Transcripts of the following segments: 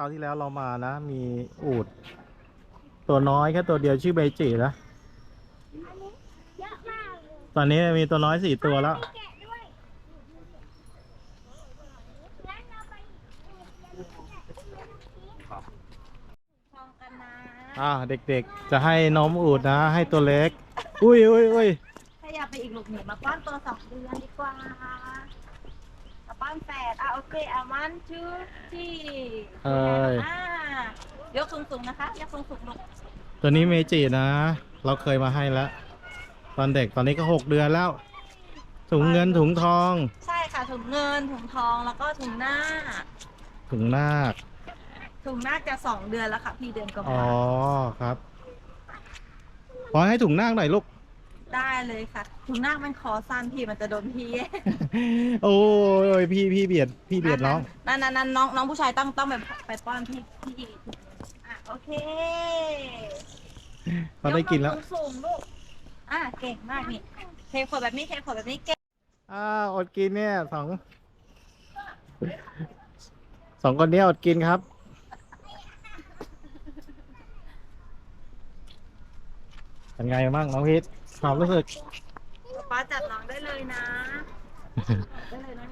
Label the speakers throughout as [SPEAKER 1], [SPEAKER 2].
[SPEAKER 1] คราวที่แล้วเรามานะ มีอูด ตัวน้อยแค่ตัวเดียวชื่อเบจินะ
[SPEAKER 2] อันนี้เยอะมากเลย
[SPEAKER 1] ตอนนี้มีตัวน้อยสี่ตัวแล้ว
[SPEAKER 2] แกะด้วยงั้นเราไป
[SPEAKER 3] ทองกันนะ
[SPEAKER 1] อ่าเด็กๆ จะให้นมอูดนะ ให้ตัวเล็ก อุ้ยอุ้ยอุ้ย
[SPEAKER 3] ขยับไปอีกลูกหนูมาป้อนตัวสองเดือนดีกว่ามาป้อนแฝดอะโอเคเอามันชื่อที่
[SPEAKER 1] เอ้ย
[SPEAKER 3] อ่ายกสูงๆนะคะยกสูงๆลูก
[SPEAKER 1] ตัวนี้เมจินะ เราเคยมาให้แล้ว ตอนเด็กตอนนี้ก็หกเดือนแล้ว ถุงเงินถุงทอง
[SPEAKER 3] ใช่ค่ะถุงเงินถุงทองแล้วก็ถุงหน้า
[SPEAKER 1] ถุงนาค
[SPEAKER 3] ถุงหน้าจะสองเดือนแล้วค่ะ พี่เดือนก็
[SPEAKER 1] อ๋อ
[SPEAKER 3] มา
[SPEAKER 1] ครับ ขอให้ถุงนาคหน่อยลูก
[SPEAKER 3] ได้เลยค่ะถุงหน้ามันคอสั้นพี่มันจะโดนพี่
[SPEAKER 1] โอ้ยพี่พี่เบียดพี่เบียดน้อง
[SPEAKER 3] นั่นนั่นนั่นน้องน้องผู้ชายต้องต้องไปไปป้อนพี่พี่อะโอเค
[SPEAKER 1] เขาได้กินแล้ว
[SPEAKER 3] ยมือสูงๆลูกอะเก่งมากนี่เทขวดแบบนี้เทขวดแบบนี้เก่ง
[SPEAKER 1] อ้าวอดกินเนี่ยสองสองคนเนี้ยอดกินครับ เป็นไงบ้างน้องพีทความรู้สึก
[SPEAKER 3] ป้าจับน้องได้เลยนะได้เลยนะ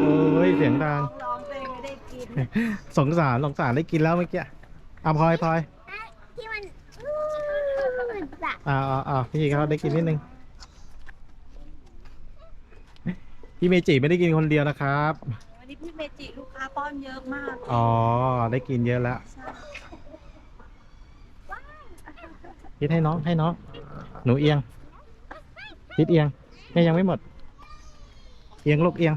[SPEAKER 1] โอ้ยเสียงดัง
[SPEAKER 3] น้องร้องเพลงไม่ได้กิน
[SPEAKER 1] สงสารสงสารได้กินแล้วเมื่อกี้อะพลอยพลอย
[SPEAKER 2] ที่มันอืดอะ
[SPEAKER 1] อ่าอ่าอ่าพี่เขาได้กินนิดนึงพี่เมจิไม่ได้กินคนเดียวนะครับ
[SPEAKER 3] วันนี้พี่เมจิลูกค้าป้อนเยอะมาก
[SPEAKER 1] อ๋อ ได้กินเยอะแล้ว
[SPEAKER 3] ใช่
[SPEAKER 1] พิดให้น้องให้น้องหนูเอียงพิดเอียงเนี่ยยังไม่หมด เอียงลูกเอียง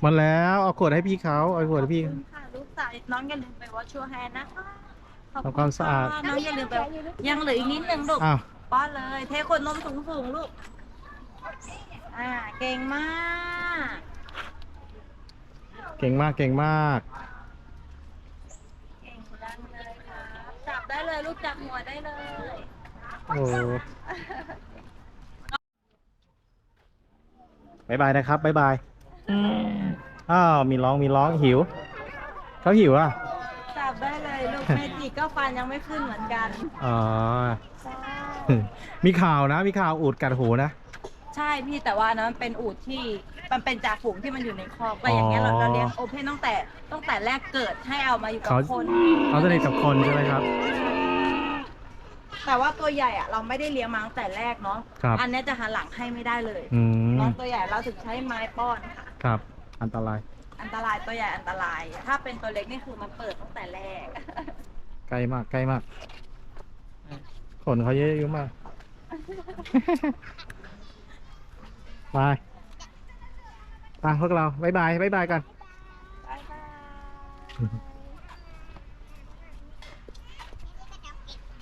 [SPEAKER 1] หมาแล้วเอาขวดให้พี่เขาเอาขวดให้พี่
[SPEAKER 3] ขอบคุณค่ะลูกสาวน้องอย่าลืมไปวอชชัวแฮนนะคะขอบ
[SPEAKER 1] ทำความสะอาด
[SPEAKER 3] น้องอย่าลืมไปยังเหลืออีกนิดนึงลูก
[SPEAKER 1] อ้าว
[SPEAKER 3] ป้อนเลย เทขวดนมสูงสูงๆลูก อ่า เก่งมาก
[SPEAKER 1] เก่งมากเก่งมาก
[SPEAKER 3] เก่งจังเลยครับจับ ได้เลยลูกจับหัวได้เลย
[SPEAKER 1] โอ้บายบายนะครับบายบายอ้าวมีร้องมีร้องหิว เขาหิวอะ
[SPEAKER 3] จับได้เลยลูกเมจิก็ฟันยังไม่ขึ้นเหมือนกัน
[SPEAKER 1] อ๋อ
[SPEAKER 3] ใช่
[SPEAKER 1] มีข่าวนะ มีข่าวอูดกัดหูนะ
[SPEAKER 3] ใช่พี่แต่ว่านะมันเป็นอูดที่มันเป็นจ่าฝูงที่มันอยู่ในคอกแต่อย่างเงี้ยเรา
[SPEAKER 1] อ๋อ
[SPEAKER 3] เราเลี้ยงโอเพนตั้งแต่ตั้งแต่แรกเกิดให้เอามาอยู่กับ
[SPEAKER 1] เขา
[SPEAKER 3] คน
[SPEAKER 1] เขาสนิทกับคนใช่ไหมครับ
[SPEAKER 3] แต่ว่าตัวใหญ่อะเราไม่ได้เลี้ยงมาตั้งแต่แรกเนาะ
[SPEAKER 1] ครับ
[SPEAKER 3] อันเนี้ยจะหันหลังให้ไม่ได้เลย
[SPEAKER 1] อืม
[SPEAKER 3] น้องตัวใหญ่เราถึงใช้ไม้ป้อนค่ะ
[SPEAKER 1] ครับ อันตราย
[SPEAKER 3] อันตรายตัวใหญ่อันตราย ถ้าเป็นตัวเล็กนี่คือมันเปิดตั้งแต่แรก
[SPEAKER 1] ใกล้มากใกล้มากขนเขาเยอะๆมาก ไปไปพวกเราบายบายบายบายกัน
[SPEAKER 3] บ๊ายบาย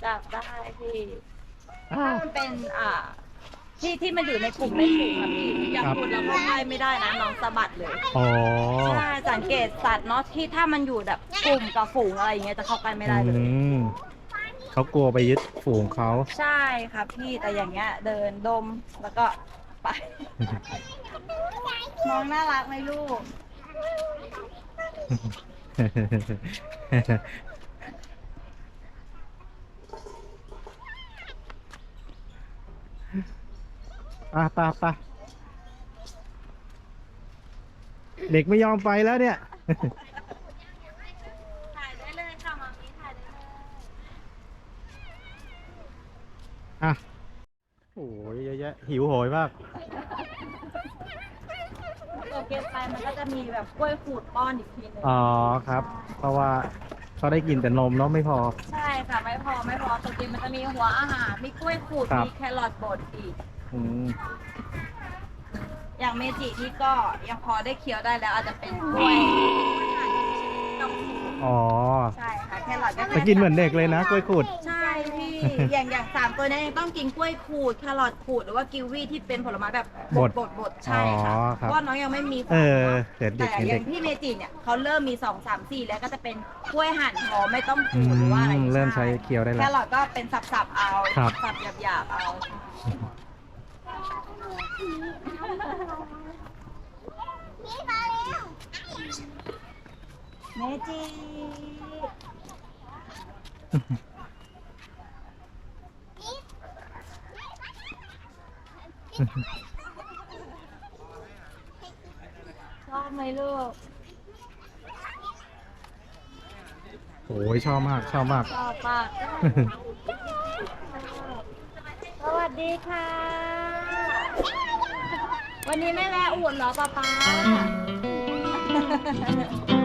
[SPEAKER 3] จับได้พี่ ถ้ามันเป็นอ่า ที่ที่มันอยู่ในกลุ่มในฝูงอะพี่อย่าง
[SPEAKER 1] ครับ
[SPEAKER 3] คุณเราเข้าใกล้ไม่ได้นะน้องสะบัดเลย
[SPEAKER 1] อ๋อ
[SPEAKER 3] ใช่สังเกตสัตว์เนาะที่ถ้ามันอยู่แบบกลุ่มกับฝูงอะไรอย่างเงี้ยจะเข้าใกล้ไม่ได้เลย
[SPEAKER 1] อืมเขากลัวไปยึดฝูงเขา
[SPEAKER 3] ใช่ครับพี่แต่อย่างเงี้ย เดินดมแล้วก็ไป น้องน่ารักไหมลูก
[SPEAKER 1] ปะปะปะเด็กไม่ยอมไปแล้วเนี่ย
[SPEAKER 3] ถ่ายได้เลยค่ะมามีถ่ายได้เลย
[SPEAKER 1] อะ โอ้ยเยอะแยะหิวโหยมาก
[SPEAKER 3] ตัว เก็บไปมันก็จะมีแบบกล้วยขูดป้อนอีกทีหนึง
[SPEAKER 1] อ๋อครับ เพราะว่าเขาได้กินแต่นมเนาะไม่พอ
[SPEAKER 3] ใช่ค่ะไม่พอไม่พอตัวจริงมันจะมีหัวอาหารมีกล้วยขูด
[SPEAKER 1] ครับ
[SPEAKER 3] มีแครอทบดอีก
[SPEAKER 1] อืม
[SPEAKER 3] อย่างเมจินี่ก็ยังพอได้เคี้ยวได้แล้วอาจจะเป็นกล้วยต้อง
[SPEAKER 1] อ๋อ
[SPEAKER 3] ใช่ค่ะแครอทก็
[SPEAKER 1] จะกินเหมือนเด็กเลยนะกล้วยขูด
[SPEAKER 3] ใช่พี่ อย่างอย่างสามตัวนี้ยังต้องกินกล้วยขูดแครอทขูดหรือว่ากิวีที่เป็นผลไม้แบบบด
[SPEAKER 1] บด
[SPEAKER 3] บดใช่ค่ะ
[SPEAKER 1] อ๋
[SPEAKER 3] เพราะน้องยังไม่มีข
[SPEAKER 1] เออเด็กเด็
[SPEAKER 3] แต่
[SPEAKER 1] กอ
[SPEAKER 3] ย่างพี่เมจิเนี่ยเขาเริ่มมีสองสามสี่แล้วก็จะเป็นกล้วยหั่นหอมไม่ต้องขูดหรือว่าอะไร
[SPEAKER 1] อืเริ่มใช้เคี้ยวได้แคล้ว
[SPEAKER 3] รอทก็เป็นสับสับเอา
[SPEAKER 1] สับ
[SPEAKER 3] หยาบหยาบเอาเมจิ ชอบไหมลูก
[SPEAKER 1] โอ้ยชอบมากชอบมาก
[SPEAKER 3] ชอบมากสวัสดีค่ะ วันนี้ไม่แวะอุ่นเหรอป๊าป๊า